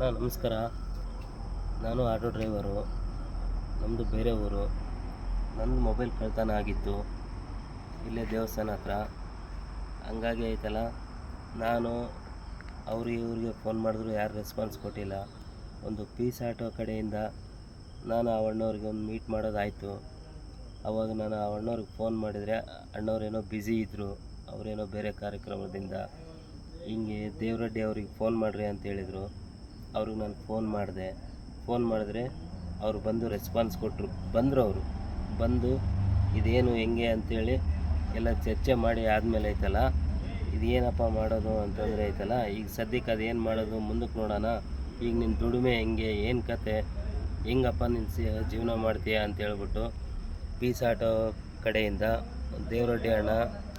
ನಮಸ್ಕಾರ. ನಾನು auto driver. ನಮ್ಮದು ಬೇರೆ ಊರು. ನಂದು ಮೊಬೈಲ್ ಕಳ್ತನ ಆಗಿತ್ತು. ಇಲ್ಲೇ ದೇವಸ್ಥಾನ ಹತ್ರ. ಹಂಗಾಗಿ ಆಯ್ತಲ್ಲ, ನಾನು ಅವ್ರಿಗೆ ಇವ್ರಿಗೆ ಫೋನ್ ಮಾಡಿದ್ರು, ಯಾರು ರೆಸ್ಪಾನ್ಸ್ ಕೊಟ್ಟಿಲ್ಲ. ಒಂದು ಪೀಸ್ ಆಟೋ ಕಡೆಯಿಂದ ನಾನು ಆ ಅಣ್ಣವ್ರಿಗೆ ಒಂದು ಮೀಟ್ ಮಾಡೋದಾಯಿತು. ಅವಾಗ ನಾನು ಆ ಅಣ್ಣವ್ರಿಗೆ ಫೋನ್ ಮಾಡಿದರೆ ಅಣ್ಣವ್ರೇನೋ ಬ್ಯುಸಿ ಇದ್ದರು ಅವರೇನೋ ಬೇರೆ ಕಾರ್ಯಕ್ರಮದಿಂದ. ಹಿಂಗೆ ದೇವರಡ್ಡಿ ಅವ್ರಿಗೆ ಫೋನ್ ಮಾಡಿರಿ ಅಂತ ಹೇಳಿದರು. ಅವ್ರಿಗೆ ನಾನು ಫೋನ್ ಮಾಡಿದೆ. ಫೋನ್ ಮಾಡಿದ್ರೆ ಅವರು ಬಂದು ರೆಸ್ಪಾನ್ಸ್ ಕೊಟ್ಟರು ಬಂದರು ಅವರು. ಬಂದು ಇದೇನು ಹೆಂಗೆ ಅಂತೇಳಿ ಎಲ್ಲ ಚರ್ಚೆ ಮಾಡಿ ಆದಮೇಲೆ ಐತಲ್ಲ ಇದೇನಪ್ಪ ಮಾಡೋದು ಅಂತಂದರೆ ಐತಲ್ಲ ಈಗ ಸದ್ಯಕ್ಕೆ ಅದೇನು ಮಾಡೋದು ಮುಂದಕ್ಕೆ ನೋಡೋಣ. ಈಗ ನಿನ್ನ ದುಡಿಮೆ ಹೆಂಗೆ, ಏನು ಕತೆ, ಹೆಂಗಪ್ಪ ನಿನ್ನ ಸಿ ಜೀವನ ಮಾಡ್ತೀಯ ಅಂತ ಹೇಳ್ಬಿಟ್ಟು ಪೀಸ್ ಆಟೋ ಕಡೆಯಿಂದ ದೇವರೊಡ್ಡಿ ಅಣ್ಣ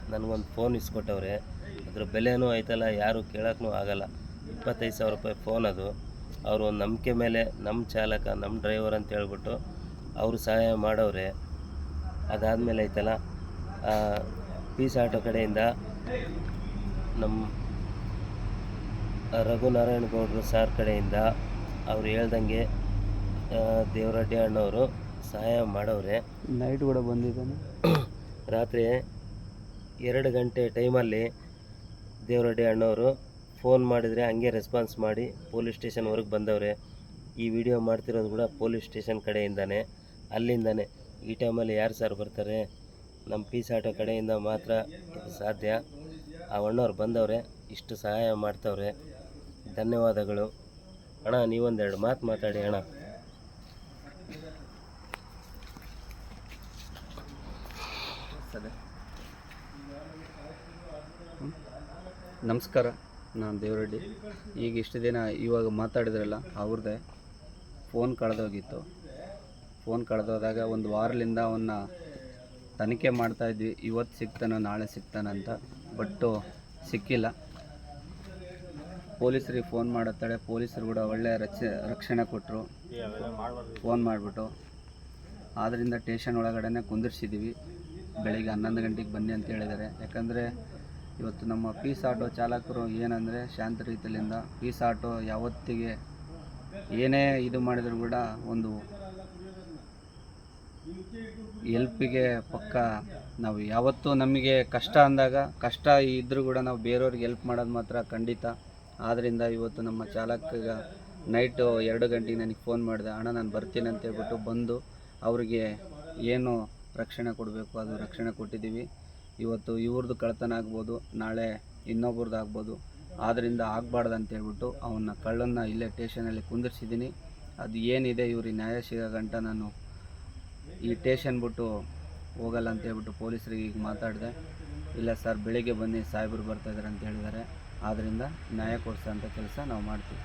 ನನಗೊಂದು ಫೋನ್ ಇಸ್ಕೊಟ್ಟವ್ರೆ. ಅದ್ರ ಬೆಲೆನೂ ಐತಲ್ಲ ಯಾರು ಕೇಳೋಕ್ಕೂ ಆಗಲ್ಲ. ಇಪ್ಪತ್ತೈದು ಸಾವಿರ ರೂಪಾಯಿ ಫೋನ್ ಅದು. ಅವರು ಒಂದು ನಂಬಿಕೆ ಮೇಲೆ ನಮ್ಮ ಚಾಲಕ ನಮ್ಮ ಡ್ರೈವರ್ ಅಂತ ಹೇಳ್ಬಿಟ್ಟು ಅವರು ಸಹಾಯ ಮಾಡೋರೆ ಅದಾದಮೇಲೆ ಐತಲ್ಲ ಪೀಸ್ ಆಟೋ ಕಡೆಯಿಂದ ನಮ್ಮ ರಘುನಾರಾಯಣ ಗೌಡರು ಸಾರ್ ಕಡೆಯಿಂದ ಅವ್ರು ಹೇಳ್ದಂಗೆ ದೇವರಡ್ಡಿ ಅಣ್ಣವರು ಸಹಾಯ ಮಾಡೋರೆ ನೈಟ್ ಕೂಡ ಬಂದಿದ್ದಾನೆ. ರಾತ್ರಿ ಎರಡು ಗಂಟೆ ಟೈಮಲ್ಲಿ ದೇವರಡ್ಡಿ ಅಣ್ಣವರು ಫೋನ್ ಮಾಡಿದರೆ ಹಂಗೆ ರೆಸ್ಪಾನ್ಸ್ ಮಾಡಿ ಪೊಲೀಸ್ ಸ್ಟೇಷನ್ವರೆಗೆ ಬಂದವ್ರೆ. ಈ ವಿಡಿಯೋ ಮಾಡ್ತಿರೋದು ಕೂಡ ಪೊಲೀಸ್ ಸ್ಟೇಷನ್ ಕಡೆಯಿಂದನೇ, ಅಲ್ಲಿಂದನೇ. ಈ ಟೈಮಲ್ಲಿ ಯಾರು ಸರ್ ಬರ್ತಾರೆ? ನಮ್ಮ ಪೀಸ್ ಆಟೋ ಕಡೆಯಿಂದ ಮಾತ್ರ ಸಾಧ್ಯ. ಆ ಅಣ್ಣವ್ರು ಬಂದವ್ರೆ, ಇಷ್ಟು ಸಹಾಯ ಮಾಡ್ತವ್ರೆ. ಧನ್ಯವಾದಗಳು. ಅಣ್ಣ, ನೀವೊಂದೆರಡು ಮಾತು ಮಾತಾಡಿ ಅಣ್ಣ. ನಮಸ್ಕಾರ. ನಾನು ದೇವರೆಡ್ಡಿ. ಈಗ ಇಷ್ಟು ದಿನ ಇವಾಗ ಮಾತಾಡಿದ್ರಲ್ಲ ಅವ್ರದ್ದೇ ಫೋನ್ ಕಳೆದೋಗಿತ್ತು. ಫೋನ್ ಕಳೆದೋದಾಗ ಒಂದು ವಾರಲಿಂದ ಅವನ್ನ ತನಿಖೆ ಮಾಡ್ತಾಯಿದ್ವಿ ಇವತ್ತು ಸಿಗ್ತಾನೋ ನಾಳೆ ಸಿಗ್ತಾನಂತ ಬಟ್ಟು ಸಿಕ್ಕಿಲ್ಲ. ಪೊಲೀಸರಿಗೆ ಫೋನ್ ಮಾಡುತ್ತಾಳೆ. ಪೊಲೀಸರು ಕೂಡ ರಕ್ಷ, ರಕ್ಷಣೆ ಕೊಟ್ಟರು ಫೋನ್ ಮಾಡಿಬಿಟ್ಟು. ಆದ್ದರಿಂದ ಟೇಷನ್ ಒಳಗಡೆನೆ ಕುಂದಿರ್ಸಿದ್ದೀವಿ ಬೆಳಿಗ್ಗೆ ಹನ್ನೊಂದು ಗಂಟೆಗೆ ಬನ್ನಿ ಅಂತ ಹೇಳಿದ್ದಾರೆ ಯಾಕಂದರೆ ಇವತ್ತು ನಮ್ಮ ಪೀಸ್ ಆಟೋ ಚಾಲಕರು ಏನಂದರೆ ಶಾಂತ ರೀತಿಯಿಂದ ಪೀಸ್ ಆಟೋ ಯಾವತ್ತಿಗೆ ಏನೇ ಇದು ಮಾಡಿದರೂ ಕೂಡ ಒಂದು ಎಲ್ಪಿಗೆ ಪಕ್ಕ ನಾವು ಯಾವತ್ತೂ ನಮಗೆ ಕಷ್ಟ ಅಂದಾಗ, ಕಷ್ಟ ಇದ್ದರೂ ಕೂಡ ನಾವು ಬೇರೆಯವ್ರಿಗೆ ಎಲ್ಪ್ ಮಾಡೋದು ಮಾತ್ರ ಖಂಡಿತ. ಆದ್ದರಿಂದ ಇವತ್ತು ನಮ್ಮ ಚಾಲಕ ನೈಟು ಎರಡು ಗಂಟೆಗೆ ನನಗೆ ಫೋನ್ ಮಾಡಿದೆ, ಅಣ್ಣ, ನಾನು ಬರ್ತೀನಿ ಅಂತ ಹೇಳ್ಬಿಟ್ಟು ಬಂದು ಅವರಿಗೆ ಏನು ರಕ್ಷಣೆ ಕೊಡಬೇಕು, ಅದು ರಕ್ಷಣೆ ಕೊಟ್ಟಿದ್ದೀವಿ. ಇವತ್ತು ಇವ್ರದ್ದು ಕಳ್ತನ ಆಗ್ಬೋದು, ನಾಳೆ ಇನ್ನೊಬ್ರದ್ದು ಆಗ್ಬೋದು. ಆದ್ದರಿಂದ ಆಗಬಾರ್ದು ಅಂತ ಹೇಳ್ಬಿಟ್ಟು ಅವನ್ನ ಕಳ್ಳನ್ನು ಇಲ್ಲೇ ಟೇಷನಲ್ಲಿ ಕುಂದಿರ್ಸಿದ್ದೀನಿ. ಅದು ಏನಿದೆ ಇವ್ರಿಗೆ ನ್ಯಾಯ ಸಿಗೋ ಗಂಟ ನಾನು ಈ ಟೇಷನ್ ಬಿಟ್ಟು ಹೋಗಲ್ಲ ಅಂತ ಹೇಳ್ಬಿಟ್ಟು ಪೊಲೀಸರಿಗೆ ಈಗ ಮಾತಾಡಿದೆ. ಇಲ್ಲ ಸರ್ ಬೆಳಿಗ್ಗೆ ಬನ್ನಿ, ಸಾಹೇಬರು ಬರ್ತಾಯಿದ್ದಾರೆ ಅಂತ ಹೇಳಿದ್ದಾರೆ. ಆದ್ದರಿಂದ ನ್ಯಾಯ ಕೊಡಿಸೋಂಥ ಕೆಲಸ ನಾವು ಮಾಡ್ತೀವಿ.